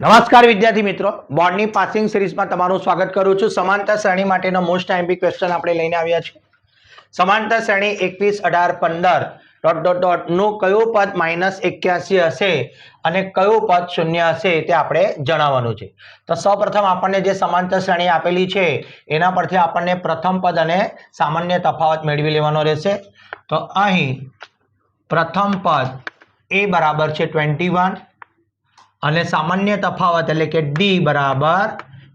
નમસ્કાર વિદ્યાર્થી મિત્રો. બોર્ડની પાસિંગ સિરીઝમાં તમારું સ્વાગત કરું છું. સમાનતા શ્રેણી માટેનો મોસ્ટ આઈમ્પી ક્વેશ્ચન આપણે લઈને આવ્યા છીએ. સમાનતા શ્રેણી એકવીસ, અઢાર, પંદર ડોટ ડોટ ડોટનું કયું પદ માઇનસ એક્યાસી હશે અને કયું પદ શૂન્ય હશે તે આપણે જણાવવાનું છે. તો સૌપ્રથમ આપણને જે સમાંતર શ્રેણી આપેલી છે, એના પરથી આપણને પ્રથમ પદ અને સામાન્ય તફાવત મેળવી લેવાનો રહેશે. તો અહીં પ્રથમ પદ એ બરાબર છે ટ્વેન્ટી વન અને સામાન્ય તફાવત એટલે કે ડી બરાબર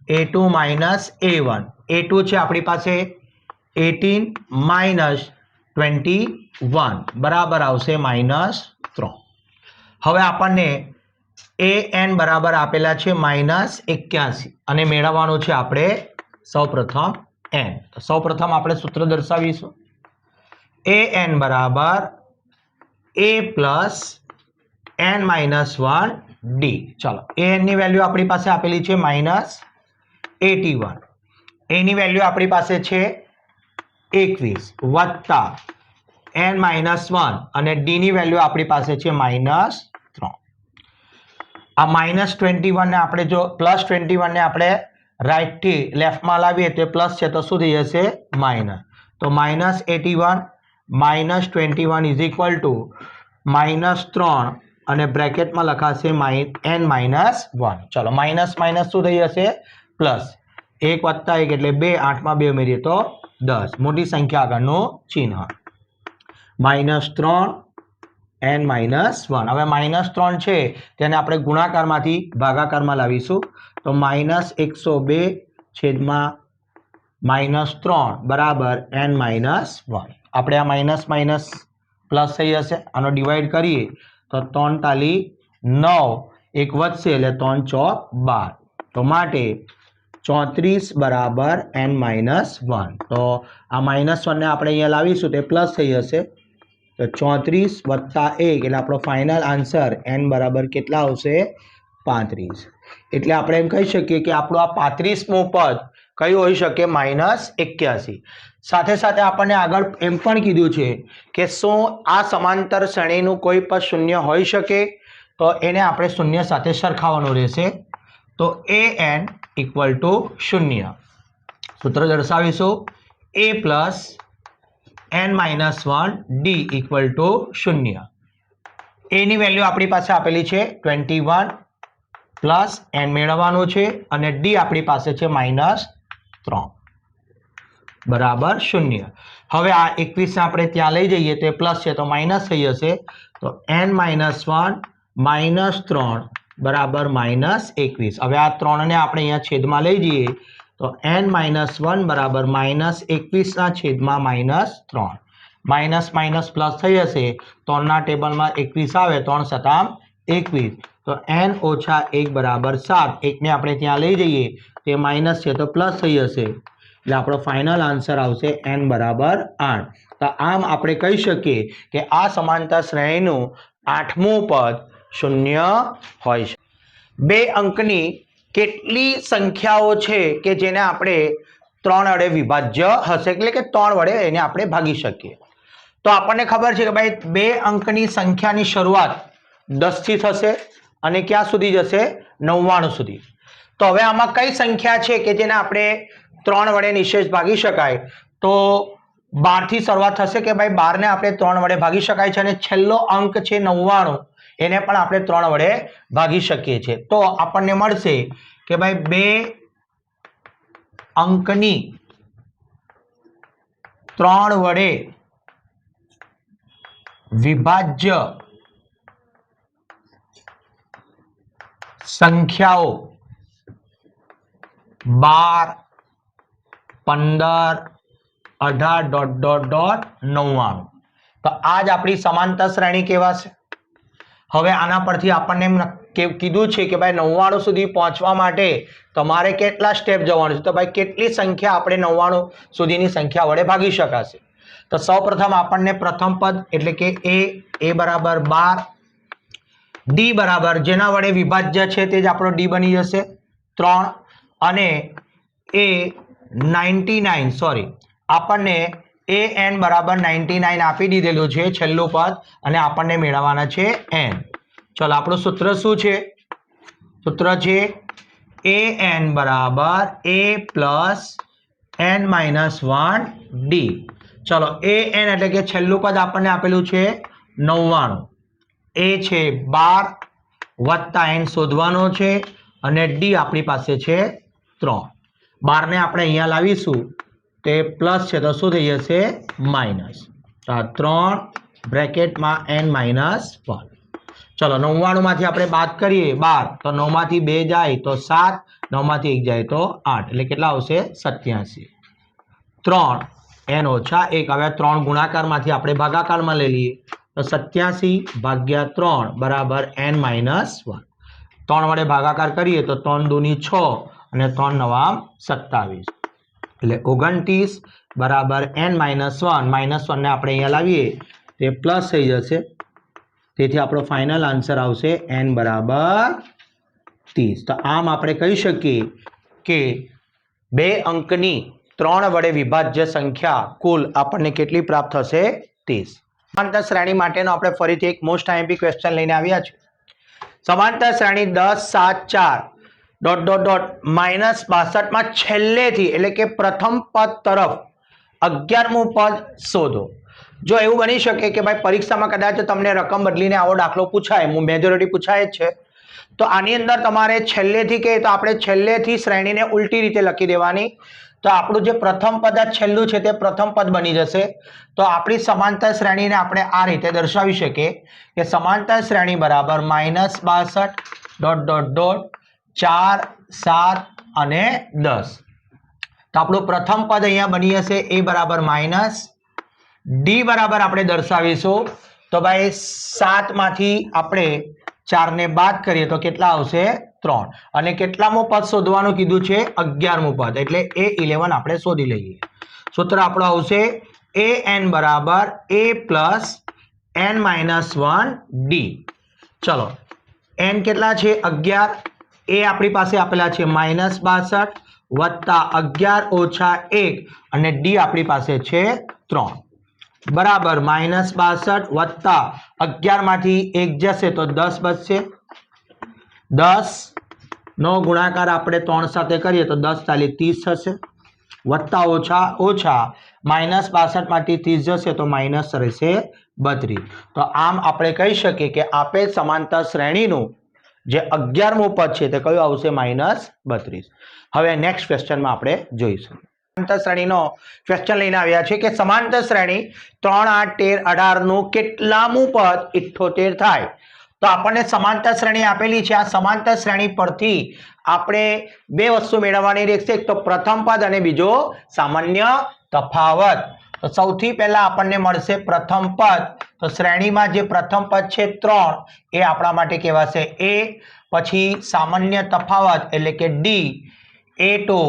A two minus A one A two છે આપણી પાસે? એટીન માઇનસ ટ્વેન્ટી વન બરાબર આવશે માઇનસ ત્રણ હવે આપણને એ એન બરાબર આપેલા છે માઇનસ એક્યાસી. અને મેળવવાનું છે આપણે સૌપ્રથમ એન સૌપ્રથમ આપણે સૂત્ર દર્શાવીશું. એ એન બરાબર A plus N minus one D ચલો એની વેલ્યુ આપણી પાસે આપેલી છે માઇનસ એટી વન એની વેલ્યુ આપણી પાસે છે એકવીસ વત્તા એન માઇનસ વન અને ડીની વેલ્યુ આપણી પાસે છે માઇનસ ત્રણ. આ માઇનસ ટ્વેન્ટી વનને આપણે જો પ્લસ ટ્વેન્ટી વનને આપણે રાઇટથી લેફ્ટમાં લાવીએ તો પ્લસ છે તો શું થઈ જશે? માઇનસ તો minus eighty one minus twenty one is equal to minus ત્રણ અને બ્રેકેટમાં લખાશે એન માઇનસ વન. ચલો, માઇનસ માઇનસ શું થઈ જશે? પ્લસ એક વત્તા એક એટલે બે, આઠમાં બે ઉમેરીએ તો દસ. મોટી સંખ્યા આગળનું ચિહ્ન. માઇનસ ત્રણ, એન માઇનસ વન. હવે માઇનસ ત્રણ છે તેને આપણે ગુણાકારમાંથી ભાગાકારમાં લાવીશું. તો માઇનસ એકસો બે છેદમાં માઇનસ ત્રણ બરાબર એન માઇનસ વન. આપણે આ માઇનસ માઇનસ પ્લસ થઈ જશે. આનો ડિવાઈડ કરીએ. તો ત્રણ તાલી નવ. એક વધશે એટલે ત્રણ છ બાર. તો માટે ચોત્રીસ બરાબર એન માઇનસ વન તો આ માઇનસ વનને આપણે અહીંયા લાવીશું તે પ્લસ થઈ જશે. તો ચોત્રીસ વત્તા એક એટલે આપણો ફાઇનલ આન્સર એન બરાબર કેટલા આવશે? પાંત્રીસ. એટલે આપણે એમ કહી શકીએ કે આપણું આ પાંત્રીસમું પદ કયું હોઈ શકે? માઇનસ એક્યાસી. સાથે સાથે આપણને આગળ એમ પણ કીધું છે કે શું આ સમાંતર શ્રેણીનું કોઈ પદ શૂન્ય હોઈ શકે? તો એને આપણે શૂન્ય સાથે સરખાવવાનું રહેશે. તો એ એન ઇક્વલ ટુ શૂન્ય. સૂત્ર દર્શાવીશું. A plus N minus one D equal to શૂન્ય. એની વેલ્યુ આપણી પાસે આપેલી છે ટ્વેન્ટી વન પ્લસ એન મેળવવાનું છે અને ડી આપણી પાસે છે માઇનસ ત્રણ. બરાબર, શૂન્ય. હવે આ એકવીસને આપણે ત્યાં લઈ જઈએ, તો પ્લસ છે, તો માઇનસ થઈ જશે. તો એન માઇનસ વન, માઇનસ ત્રણ, બરાબર, માઇનસ એકવીસ. હવે આ ત્રણને આપણે અહીંયા છેદમાં લઈ જઈએ, તો એન માઇનસ વન, બરાબર, માઇનસ એકવીસના છેદમાં માઇનસ ત્રણ. માઇનસ માઇનસ પ્લસ થઈ જશે, ત્રણના ટેબલમાં એકવીસ આવે, ત્રણ સતામ એકવીસ. તો એન ઓછા એક, બરાબર, સાત. એકને આપણે ત્યાં લઈ જઈએ તે માઇનસ છે તો પ્લસ થઈ જશે. એટલે આપણો ફાઇનલ આન્સર આવશે એન બરાબર આઠ. તો આમ આપણે કહી શકીએ કે આ સમાનતા શ્રેણીનું આઠમું પદ શૂન્ય હોય છે. બે અંકની કેટલી સંખ્યાઓ છે કે જેને આપણે ત્રણ વડે વિભાજ્ય હશે? એટલે કે ત્રણ વડે એને આપણે ભાગી શકીએ. તો આપણને ખબર છે કે ભાઈ બે અંકની સંખ્યાની શરૂઆત દસથી થશે અને ક્યાં સુધી જશે? નવ્વાણું સુધી. તો હવે આમાં કઈ સંખ્યા છે કે જેને આપણે ત્રણ વડે નિશેષ ભાગી શકાય? તો બારથી શરૂઆત થશે કે ભાઈ બારને આપણે ત્રણ વડે ભાગી શકાય છે અને છેલ્લો અંક છે નવ્વાણું. એને પણ આપણે ત્રણ વડે ભાગી શકીએ છીએ. તો આપણને મળશે કે ભાઈ બે અંકની ત્રણ વડે વિભાજ્ય સંખ્યાઓ બાર, પંદર, અઢાર ડોટ ડોટ ડોટ નવ્વાણું. તો આ જ આપણી સમાંતર શ્રેણી કહેવાશે હવે આના પરથી આપણને એમ કીધું છે કે ભાઈ નવ્વાણું સુધી પહોંચવા માટે તમારે કેટલા સ્ટેપ જવાનું છે? તો ભાઈ કેટલી સંખ્યા આપણે નવ્વાણું સુધીની સંખ્યા વડે ભાગી શકાશે? તો સૌપ્રથમ આપણને પ્રથમ પદ એટલે કે એ એ બરાબર બાર, ડી બરાબર જેના વડે વિભાજ્ય છે તે જ આપણો ડી બની જશે. ત્રણ અને એ નાઇન્ટી નાઇન સોરી આપણને એ એન બરાબર નાઇન્ટી નાઇન આપી દીધેલું છે છેલ્લું પદ અને આપણને મેળવવાના છે એન. ચલો, આપણું સૂત્ર શું છે? સૂત્ર છે એ એન બરાબર A plus N minus one D. ચલો, એ એન એટલે કે છેલ્લું પદ આપણને આપેલું છે નવ્વાણું. એ છે બાર વત્તા એન શોધવાનો છે અને ડી આપણી પાસે છે ત્રણ. બારને આપણે અહીંયા લાવીશું તે પ્લસ છે તો શું થઈ જશે? માઇનસ. તો આ ત્રણ બ્રેકેટમાં એન માઇનસ વન. ચલો, નવ્વાણુંમાંથી આપણે બાદ કરીએ. બાર. તો નવમાંથી બે જાય તો સાત. નવમાંથી એક જાય તો આઠ. એટલે કેટલા આવશે? સત્યાસી. ત્રણ. એન ઓછા એક. હવે ત્રણ ગુણાકારમાંથી આપણે ભાગાકારમાં લઈ લઈએ. તો સત્યાસી ભાગ્યા ત્રણ બરાબર એન માઇનસ વન. ત્રણ વડે ભાગાકાર કરીએ તો ત્રણ દૂની છ. અને ત્રણ નવા સત્તાવીસ. એટલે ઓગણત્રીસ બરાબર એન માઇનસ વન, માઇનસ વનને આપણે અહીંયા લાવીએ, તે પ્લસ થઈ જશે. તેથી આપણો ફાઇનલ આન્સર આવશે એન બરાબર ત્રીસ. તો આમ આપણે કહી શકીએ કે બે અંકની ત્રણ વડે વિભાજ્ય સંખ્યા કુલ આપણને કેટલી પ્રાપ્ત થશે? ત્રીસ. સમાંતર શ્રેણી માટેનો આપણે ફરીથી એક મોસ્ટ આઈએમપી ક્વેશ્ચન લઈને આવ્યા છીએ. સમાંતર શ્રેણી દસ, સાત, ચાર. ડોટ ડોટ ડોટ માઇનસ બાસઠમાં છેલ્લેથી, એટલે કે પ્રથમ પદ તરફ, અગિયારમું પદ શોધો. જો એવું બની શકે કે ભાઈ પરીક્ષામાં કદાચ તમને રકમ બદલીને આવો દાખલો પૂછાય મેજોરિટી પૂછાય જ છે, તો આની અંદર તમારે છેલ્લેથી કે, તો આપણે છેલ્લેથી શ્રેણીને ઉલટી રીતે લખી દેવાની. તો આપણું જે પ્રથમ પદ આ છેલ્લું છે તે પ્રથમ પદ બની જશે. તો આપણી સમાંતર શ્રેણીને આપણે આ રીતે દર્શાવી શકીએ કે સમાંતર શ્રેણી બરાબર માઇનસ બાસઠ ડોટ ડોટ ડોટ ચાર, સાત અને દસ. તો આપણું પ્રથમ પદ અહીંયા બની હશે એ બરાબર માઇનસ ડી બરાબર આપણે દર્શાવીશું. તો ભાઈ સાતમાંથી આપણે ચારને બાદ કરીએ તો કેટલા આવશે? ત્રણ. અને કેટલામું પદ શોધવાનું કીધું છે? અગિયારમું પદ. એટલે એ ઇલેવન આપણે શોધી લઈએ. સૂત્ર આપણું આવશે એ એન બરાબર A plus N minus one D. ચલો. એન કેટલા છે? અગિયાર. એ આપણી પાસે આપેલા છે માઇનસ બાસઠ વત્તા અગિયાર ઓછા એક અને ડી આપણી પાસે છે ત્રણ. બરાબર, માઇનસ બાસઠ વત્તા અગિયારમાંથી એક જશે તો દસ બચશે. દસ નો ગુણાકાર આપણે ત્રણ સાથે કરીએ તો દસ તાલી ત્રીસ થશે. વત્તા ઓછા ઓછા માઇનસ બાસઠમાંથી ત્રીસ જશે તો માઇનસ રહેશે બત્રીસ. તો આમ આપણે કહી શકીએ કે આપેલ સમાંતર શ્રેણીનું જે અગિયારમું પદ છે તે કયું આવશે? માઇનસ બત્રીસ. હવે નેક્સ્ટ ક્વેશ્ચનમાં આપણે જોઈશું. સમાંતર શ્રેણીનો ક્વેશ્ચન લઈને આવ્યા છે કે સમાંતર શ્રેણી ત્રણ, આઠ, તેર, અઢારનું કેટલામું પદ ઇઠ્ઠોતેર થાય? તો આપણને સમાંતર શ્રેણી આપેલી છે. આ સમાંતર શ્રેણી પરથી આપણે બે વસ્તુ મેળવવાની રહેશે. એક તો પ્રથમ પદ અને બીજો સામાન્ય તફાવત. તો સૌથી પહેલા આપણને મળશે પ્રથમ પદ. તો શ્રેણીમાં જે પ્રથમ પદ છે ત્રણ, એ આપણા માટે કહેવાશે એ. પછી સામાન્ય તફાવત એટલે કે D A two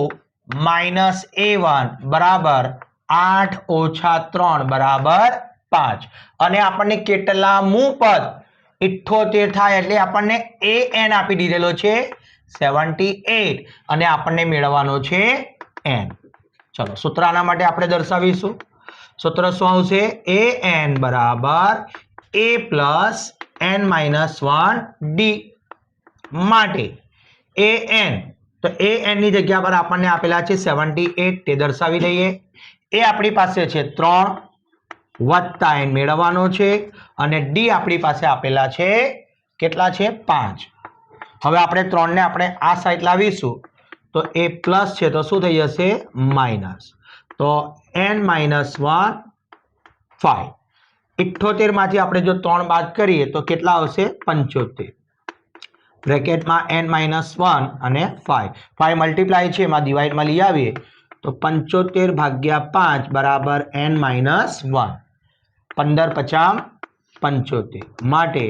minus A one બરાબર આઠ ઓછા ત્રણ બરાબર પાંચ. અને આપણને કેટલામું પદ? ઇઠ્ઠોતેર થાય એટલે આપણને એ એન આપી દીધેલો છે સેવન્ટી એટ. અને આપણને મેળવવાનો છે એન ચલો સૂત્ર આના માટે આપણે દર્શાવીશું. સૂત્ર શું આવશે એ એન બરાબર A plus N minus one D માટે એ એન તો એ એનની જગ્યા પર આપણને આપેલા છે સેવન્ટી એટ તે દર્શાવી દઈએ એ આપણી પાસે છે ત્રણ વત્તા એન મેળવવાનો છે અને ડી આપણી પાસે આપેલા છે કેટલા છે પાંચ હવે આપણે ત્રણને આપણે આ સાઈડ લાવીશું તો એ પ્લસ છે તો શું થઈ જશે માઇનસ તો એન માઇનસ વન ફાઈવ ઇઠ્ઠોતેરમાંથી આપણે જો ત્રણ બાદ કરીએ તો કેટલા આવશે? પંચોતેર. બ્રેકેટમાં એન માઇનસ વન અને ફાઈવ ફાઈવ મલ્ટીપ્લાય છે, એમાં ડિવાઈડમાં લઈ આવીએ, તો પંચોતેર ભાગ્યા પાંચ બરાબર એન માઇનસ વન પંદર પચાસ પંચોતેર. માટે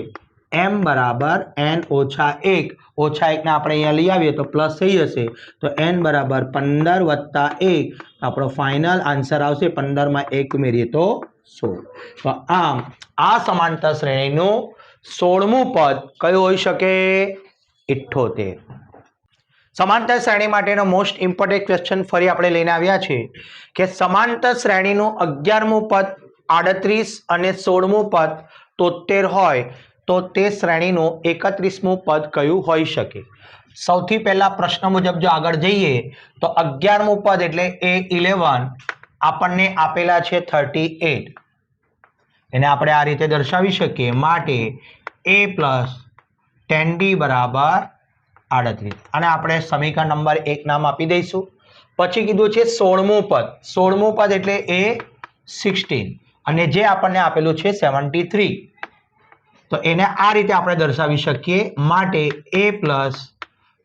એમ બરાબર એન ઓછા એક. ઓછા એકને આપણે અહીંયા લઈ આવીએ તો પ્લસ થઈ જશે. તો એન બરાબર પંદર વત્તા એક. આપણો ફાઇનલ આન્સર આવશે પંદરમાં એક ઉમેરીએ તો સોળ. તો આમ, આ સમાંતર શ્રેણીનું સોળમું પદ કયું હોઈ શકે? ઇઠ્ઠોતેર. સમાંતર શ્રેણી માટેનો મોસ્ટ ઇમ્પોર્ટન્ટ ક્વેશ્ચન ફરી આપણે લઈને આવ્યા છે કે સમાંતર શ્રેણીનું અગિયારમું પદ આડત્રીસ અને સોળમું પદ તોતેર હોય. તો તે શ્રેણીનું એકત્રીસમું પદ કયું હોઈ શકે? સૌથી પહેલા પ્રશ્ન મુજબ જો આગળ જઈએ, તો અગિયારમું પદ એટલે એ ઇલેવન. આપણને આપેલા છે થર્ટી એટ. એને આપણે આ રીતે દર્શાવી શકીએ. માટે એ પ્લસ ટેન ડી બરાબર આડત્રીસ. અને આપણે સમીકરણ નંબર એક નામ આપી દઈશું. પછી કીધું છે સોળમું પદ. સોળમું પદ એટલે એ સિક્સટીન. અને જે આપણને આપેલું છે સેવન્ટી થ્રી. તો એને આ રીતે આપણે દર્શાવી શકીએ માટે A plus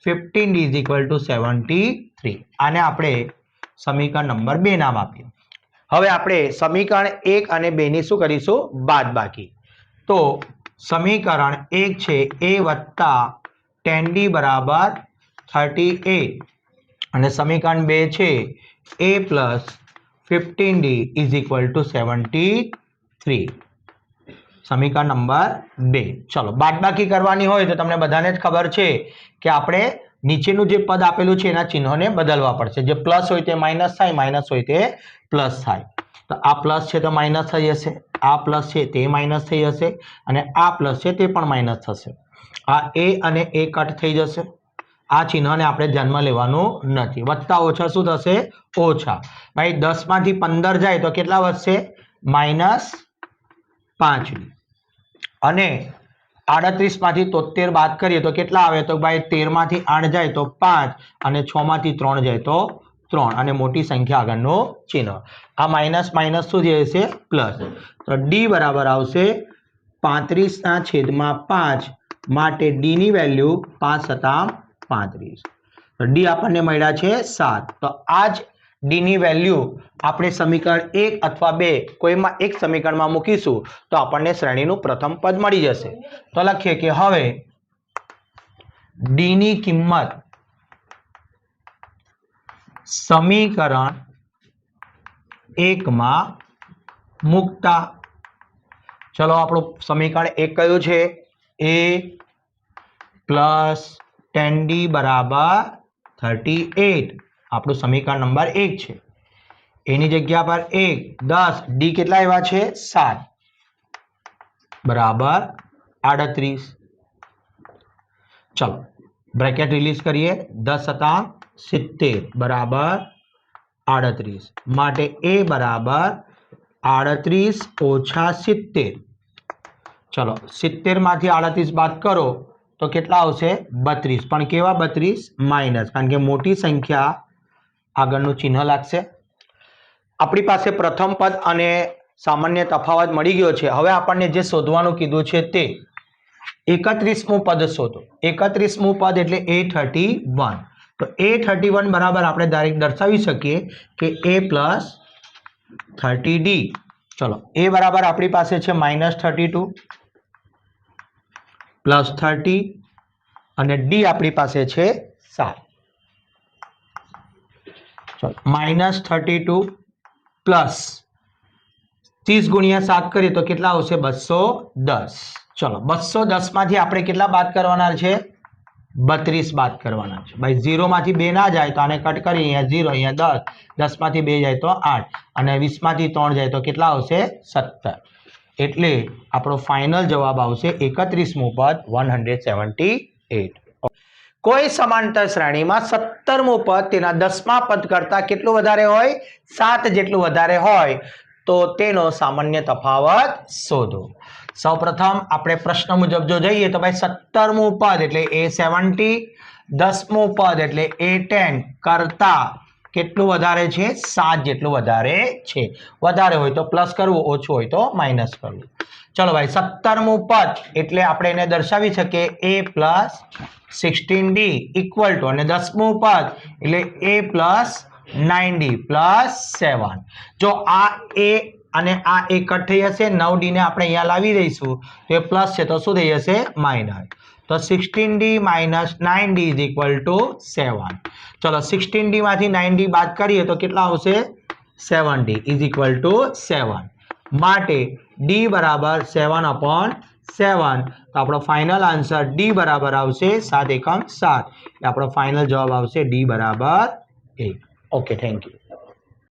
fifteen is equal to seventy three આને આપણે સમીકરણ નંબર બે નામ આપ્યું હવે આપણે સમીકરણ એક અને બેની શું કરીશું? બાદ બાકી તો સમીકરણ એક છે એ વત્તા ટેન ડી બરાબર થર્ટી એ. અને સમીકરણ બે છે A plus fifteen D is equal to seventy three સમીકરણ નંબર બે. ચલો, બાદબાકી કરવાની હોય તો તમને બધાને જ ખબર છે કે આપણે નીચેનું જે પદ આપેલું છે એના ચિહ્નોને બદલવા પડશે. જે પ્લસ હોય તે માઇનસ થાય માઇનસ હોય તે પ્લસ થાય. તો આ પ્લસ છે તો માઇનસ થઈ જશે. આ પ્લસ છે તે માઇનસ થઈ જશે અને આ પ્લસ છે તે પણ માઇનસ થશે. આ એ અને એ કટ થઈ જશે. આ ચિહ્નને આપણે જન્મ લેવાનું નથી. વત્તા ઓછા શું થશે? ઓછા. ભાઈ, દસમાંથી પંદર જાય તો કેટલા વધશે? માઇનસ પાંચ અને આડત્રીસમાંથી તોતેર બાદ કરીએ તો કેટલા આવે? તો ભાઈ તેરમાંથી આઠ જાય તો પાંચ અને છમાંથી ત્રણ જાય તો ત્રણ અને મોટી સંખ્યા આગળનું ચિહ્ન. આ માઇનસ માઇનસ શું થઈ જશે પ્લસ. તો ડી બરાબર આવશે પાંત્રીસના છેદમાં પાંચ માટે ડીની વેલ્યુ પાંચ સતામ પાંત્રીસ. ડી આપણને મળ્યા છે સાત. તો આ જ ડીની વેલ્યુ આપણે સમીકરણ એક અથવા બે કોઈમાં એક સમીકરણમાં મૂકીશું, તો આપણને શ્રેણીનું પ્રથમ પદ મળી જશે. તો લખીએ કે હવે ડીની કિંમત સમીકરણ એકમાં મૂકતા. ચલો આપણું સમીકરણ એક કયું છે? એ પ્લસ ટેન ડી બરાબર થર્ટી એટ આપણું સમીકરણ નંબર એક છે. એની જગ્યા પર એક, દસ ડી કેટલા એવા છે? સાત. બરાબર. આડત્રીસ. ચલો, બ્રેકેટ રિલીઝ કરીએ. દસ હતા સિત્તેર. બરાબર. આડત્રીસ. માટે એ બરાબર આડત્રીસ ઓછા સિત્તેર. ચલો, સિત્તેરમાંથી આડત્રીસ બાદ કરો તો કેટલા આવશે? બત્રીસ. પણ કેવા બત્રીસ? માઇનસ. કારણ કે મોટી સંખ્યા આગળનું ચિહ્ન લાગશે. આપણી પાસે પ્રથમ પદ અને સામાન્ય તફાવત મળી ગયો છે. હવે આપણને જે શોધવાનું કીધું છે તે એકત્રીસમું પદ શોધો. એકત્રીસમું પદ એટલે એ થર્ટી વન તો એ થર્ટી વન બરાબર આપણે ડાયરેક્ટ દર્શાવી શકીએ કે એ પ્લસ થર્ટી ડી ચલો એ બરાબર આપણી પાસે છે minus thirty two plus thirty અને ડી આપણી પાસે છે સાત. માઇનસ થર્ટી ટુ પ્લસ ત્રીસ ગુણ્યા સાત કરીએ તો કેટલા આવશે? બસો દસ. ચલો, બસો દસમાંથી આપણે કેટલા બાદ કરવાના છે? બત્રીસ બાદ કરવાના છે. ભાઈ, ઝીરોમાંથી બે ના જાય તો આને કટ કરી, અહીંયા ઝીરો, અહીંયા દસ. દસમાંથી બે જાય તો આઠ. અને વીસમાંથી ત્રણ જાય તો કેટલા આવશે? સત્તર. એટલે આપણો ફાઇનલ જવાબ આવશે એકત્રીસમું પદ વન હંડ્રેડ સેવન્ટી એટ. કોઈ સમાંતર શ્રેણીમાં સત્તરમું પદ તેના દસમા પદ કરતાં કેટલું વધારે હોય? સાત જેટલું વધારે હોય. તો તેનો સામાન્ય તફાવત શોધો. સૌપ્રથમ આપણે પ્રશ્ન મુજબ જો જઈએ તો ભાઈ સત્તરમું પદ એટલે એ સેવન્ટી દસમું પદ એટલે એ ટેન કરતા કેટલું વધારે છે? સાત જેટલું વધારે છે. વધારે હોય તો પ્લસ કરવું, ઓછું હોય તો માઇનસ કરવું. ચલો ભાઈ, સત્તરમું પદ એટલે આપણે એને દર્શાવી શકીએ. A plus sixteen D equal to અને દસમું પદ એટલે A plus nine D plus seven જો આ એ અને આ એ કટ થઈ જશે નવ ડીને આપણે અહીંયા લાવી દઈશું. તો એ પ્લસ છે તો શું થઈ જશે માઇનસ તો sixteen D minus nine D is equal to seven ચલો સિક્સટીન ડીમાંથી નાઇન ડી બાદ કરીએ તો કેટલા આવશે? Seven D is equal to seven માટે ડી બરાબર સેવન અપોન સેવન તો આપણો ફાઇનલ આન્સર ડી બરાબર આવશે સાત એકમ સાત. આપણો ફાઇનલ જવાબ આવશે ડી બરાબર એક. Okay thank you